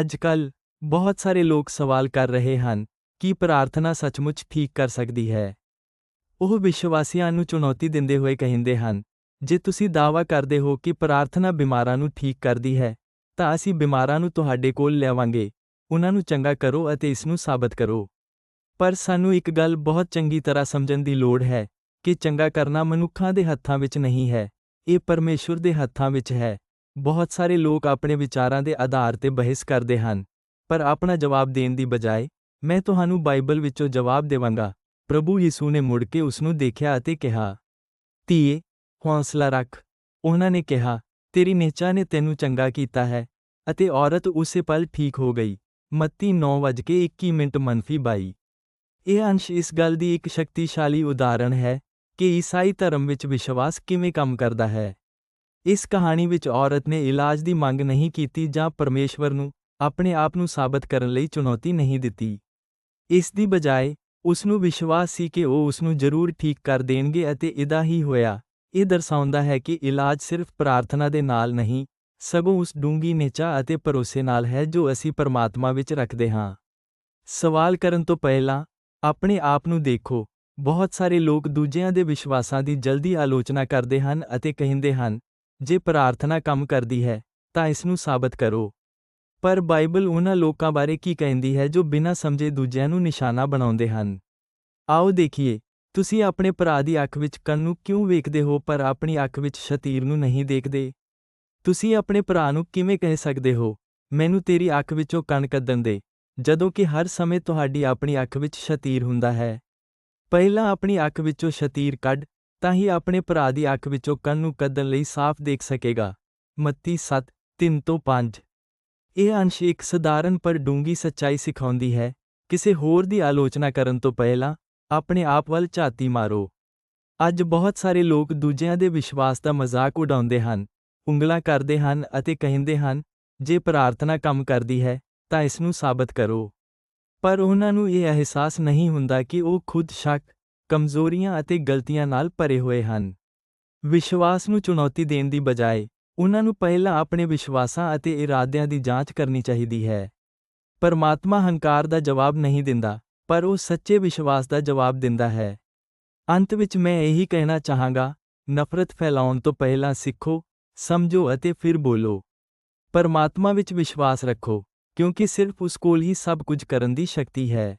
ਅੱਜਕੱਲ ਬਹੁਤ ਸਾਰੇ ਲੋਕ ਸਵਾਲ ਕਰ ਰਹੇ ਹਨ ਕਿ ਪ੍ਰਾਰਥਨਾ ਸੱਚਮੁੱਚ ਠੀਕ ਕਰ ਸਕਦੀ ਹੈ। ਉਹ ਵਿਸ਼ਵਾਸੀਆਂ ਨੂੰ ਚੁਣੌਤੀ ਦਿੰਦੇ ਹੋਏ ਕਹਿੰਦੇ ਹਨ, ਜੇ ਤੁਸੀਂ ਦਾਅਵਾ ਕਰਦੇ ਹੋ ਕਿ ਪ੍ਰਾਰਥਨਾ ਬਿਮਾਰਾਂ ਨੂੰ ਠੀਕ ਕਰਦੀ ਹੈ, ਤਾਂ ਅਸੀਂ ਬਿਮਾਰਾਂ ਨੂੰ ਤੁਹਾਡੇ ਕੋਲ ਲਿਆਵਾਂਗੇ। ਉਹਨਾਂ ਨੂੰ ਚੰਗਾ ਕਰੋ ਅਤੇ ਇਸ ਨੂੰ ਸਾਬਤ ਕਰੋ। ਪਰ ਸਾਨੂੰ ਇੱਕ ਗੱਲ ਬਹੁਤ ਚੰਗੀ ਤਰ੍ਹਾਂ ਸਮਝਣ ਦੀ ਲੋੜ ਹੈ ਕਿ ਚੰਗਾ ਕਰਨਾ ਮਨੁੱਖਾਂ ਦੇ ਹੱਥਾਂ ਵਿੱਚ ਨਹੀਂ ਹੈ, ਇਹ ਪਰਮੇਸ਼ੁਰ ਦੇ ਹੱਥਾਂ ਵਿੱਚ ਹੈ। ਬਹੁਤ ਸਾਰੇ ਲੋਕ ਆਪਣੇ ਵਿਚਾਰਾਂ ਦੇ ਆਧਾਰ ਤੇ ਬਹਿਸ ਕਰਦੇ ਹਨ। ਪਰ ਆਪਣਾ ਜਵਾਬ ਦੇਣ ਦੀ ਬਜਾਏ, ਮੈਂ ਤੁਹਾਨੂੰ ਬਾਈਬਲ ਵਿੱਚੋਂ ਜਵਾਬ ਦੇਵਾਂਗਾ। ਪ੍ਰਭੂ ਯਿਸੂ ਨੇ ਮੁੜ ਕੇ ਉਸ ਨੂੰ ਦੇਖਿਆ ਅਤੇ ਕਿਹਾ, ਧੀਏ, ਹੌਂਸਲਾ ਰੱਖ। ਉਹਨਾਂ ਨੇ ਕਿਹਾ, ਤੇਰੀ ਨਿਹਚਾ ਨੇ ਤੈਨੂੰ ਚੰਗਾ ਕੀਤਾ ਹੈ ਅਤੇ ਔਰਤ ਉਸੇ ਪਲ ਠੀਕ ਹੋ ਗਈ। ਮੱਤੀ 9:21 ਮਿੰਟ ਮਨਫੀ 22 ਇਹ ਅੰਸ਼ ਇਸ ਗੱਲ ਦੀ ਇੱਕ ਸ਼ਕਤੀਸ਼ਾਲੀ ਉਦਾਹਰਣ ਹੈ ਕਿ ਈਸਾਈ ਧਰਮ ਵਿੱਚ ਵਿਸ਼ਵਾਸ ਕਿਵੇਂ ਕੰਮ ਕਰਦਾ ਹੈ। ਇਸ ਕਹਾਣੀ ਵਿੱਚ ਔਰਤ ਨੇ ਇਲਾਜ ਦੀ ਮੰਗ ਨਹੀਂ ਕੀਤੀ ਜਾਂ ਪਰਮੇਸ਼ਵਰ ਨੂੰ ਆਪਣੇ ਆਪ ਨੂੰ ਸਾਬਤ ਕਰਨ ਲਈ ਚੁਣੌਤੀ ਨਹੀਂ ਦਿੱਤੀ। ਇਸ ਦੀ ਬਜਾਏ, ਉਸ ਨੂੰ ਵਿਸ਼ਵਾਸ ਸੀ ਕਿ ਉਹ ਉਸ ਨੂੰ ਜ਼ਰੂਰ ਠੀਕ ਕਰ ਦੇਣਗੇ ਅਤੇ ਇਦਾਂ ਹੀ ਹੋਇਆ। ਇਹ ਦਰਸਾਉਂਦਾ ਹੈ ਕਿ ਇਲਾਜ ਸਿਰਫ ਪ੍ਰਾਰਥਨਾ ਦੇ ਨਾਲ ਨਹੀਂ, ਸਗੋਂ ਉਸ ਡੂੰਗੀ ਨਿਚਾ ਅਤੇ ਭਰੋਸੇ ਨਾਲ ਹੈ ਜੋ ਅਸੀਂ ਪਰਮਾਤਮਾ ਵਿੱਚ ਰੱਖਦੇ ਹਾਂ। ਸਵਾਲ ਕਰਨ ਤੋਂ ਪਹਿਲਾਂ, ਆਪਣੇ ਆਪ ਨੂੰ ਦੇਖੋ। ਬਹੁਤ ਸਾਰੇ ਲੋਕ ਦੂਜਿਆਂ ਦੇ ਵਿਸ਼ਵਾਸਾਂ ਦੀ ਜਲਦੀ ਆਲੋਚਨਾ ਕਰਦੇ ਹਨ ਅਤੇ ਕਹਿੰਦੇ ਹਨ ਜੇ ਪ੍ਰਾਰਥਨਾ ਕੰਮ ਕਰਦੀ ਹੈ, ਤਾਂ ਇਸ ਨੂੰ ਸਾਬਤ ਕਰੋ। ਪਰ ਬਾਈਬਲ ਉਹਨਾਂ ਲੋਕਾਂ ਬਾਰੇ ਕੀ ਕਹਿੰਦੀ ਹੈ ਜੋ ਬਿਨਾਂ ਸਮਝੇ ਦੂਜਿਆਂ ਨੂੰ ਨਿਸ਼ਾਨਾ ਬਣਾਉਂਦੇ ਹਨ? ਆਓ ਦੇਖੀਏ, ਤੁਸੀਂ ਆਪਣੇ ਭਰਾ ਦੀ ਅੱਖ ਵਿੱਚ ਕੰਨ ਨੂੰ ਕਿਉਂ ਵੇਖਦੇ ਹੋ ਪਰ ਆਪਣੀ ਅੱਖ ਵਿੱਚ ਸ਼ਤੀਰ ਨੂੰ ਨਹੀਂ ਦੇਖਦੇ? ਤੁਸੀਂ ਆਪਣੇ ਭਰਾ ਨੂੰ ਕਿਵੇਂ ਕਹਿ ਸਕਦੇ ਹੋ, ਮੈਨੂੰ ਤੇਰੀ ਅੱਖ ਵਿੱਚੋਂ ਕੰਨ ਕੱਢਣ ਦੇ, ਜਦੋਂ ਕਿ ਹਰ ਸਮੇਂ ਤੁਹਾਡੀ ਆਪਣੀ ਅੱਖ ਵਿੱਚ ਸ਼ਤੀਰ ਹੁੰਦਾ ਹੈ। ਪਹਿਲਾਂ ਆਪਣੀ ਅੱਖ ਵਿੱਚੋਂ ਸ਼ਤੀਰ ਕੱਢ ਤਾਂ ਹੀ ਆਪਣੇ ਭਰਾ ਦੀ ਅੱਖ ਵਿੱਚੋਂ ਕੰਨ ਨੂੰ ਕੱਢਣ ਲਈ ਸਾਫ਼ ਦੇਖ ਸਕੇਗਾ। ਮੱਤੀ 7 3 ਤੋਂ 5 ਇਹ ਅੰਸ਼ ਇੱਕ ਸਧਾਰਨ ਪਰ ਡੂੰਗੀ ਸੱਚਾਈ ਸਿਖਾਉਂਦੀ ਹੈ। ਕਿਸੇ ਹੋਰ ਦੀ ਆਲੋਚਨਾ ਕਰਨ ਤੋਂ ਪਹਿਲਾਂ ਆਪਣੇ ਆਪ ਵੱਲ ਝਾਤੀ ਮਾਰੋ। ਅੱਜ ਬਹੁਤ ਸਾਰੇ ਲੋਕ ਦੂਜਿਆਂ ਦੇ ਵਿਸ਼ਵਾਸ ਦਾ ਮਜ਼ਾਕ ਉਡਾਉਂਦੇ ਹਨ, ਉਂਗਲਾਂ ਕਰਦੇ ਹਨ ਅਤੇ ਕਹਿੰਦੇ ਹਨ, ਜੇ ਪ੍ਰਾਰਥਨਾ ਕੰਮ ਕਰਦੀ ਹੈ, ਤਾਂ ਇਸ ਨੂੰ ਸਾਬਤ ਕਰੋ। ਪਰ ਉਹਨਾਂ ਨੂੰ ਇਹ ਅਹਿਸਾਸ ਨਹੀਂ ਹੁੰਦਾ ਕਿ ਉਹ ਖੁਦ ਸ਼ੱਕ ਕਮਜ਼ੋਰੀਆਂ ਅਤੇ ਗਲਤੀਆਂ ਨਾਲ ਭਰੇ ਹੋਏ ਹਨ। ਵਿਸ਼ਵਾਸ ਨੂੰ ਚੁਣੌਤੀ ਦੇਣ ਦੀ ਬਜਾਏ, ਉਹਨਾਂ ਨੂੰ ਪਹਿਲਾਂ ਆਪਣੇ ਵਿਸ਼ਵਾਸਾਂ ਅਤੇ ਇਰਾਦਿਆਂ ਦੀ ਜਾਂਚ ਕਰਨੀ ਚਾਹੀਦੀ ਹੈ। ਪਰਮਾਤਮਾ ਹੰਕਾਰ ਦਾ ਜਵਾਬ ਨਹੀਂ ਦਿੰਦਾ, ਪਰ ਉਹ ਸੱਚੇ ਵਿਸ਼ਵਾਸ ਦਾ ਜਵਾਬ ਦਿੰਦਾ ਹੈ। ਅੰਤ ਵਿੱਚ ਮੈਂ ਇਹੀ ਕਹਿਣਾ ਚਾਹਾਂਗਾ, ਨਫ਼ਰਤ ਫੈਲਾਉਣ ਤੋਂ ਪਹਿਲਾਂ ਸਿੱਖੋ, ਸਮਝੋ ਅਤੇ ਫਿਰ ਬੋਲੋ। ਪਰਮਾਤਮਾ ਵਿੱਚ ਵਿਸ਼ਵਾਸ ਰੱਖੋ, ਕਿਉਂਕਿ ਸਿਰਫ ਉਸ ਕੋਲ ਹੀ ਸਭ ਕੁਝ ਕਰਨ ਦੀ ਸ਼ਕਤੀ ਹੈ।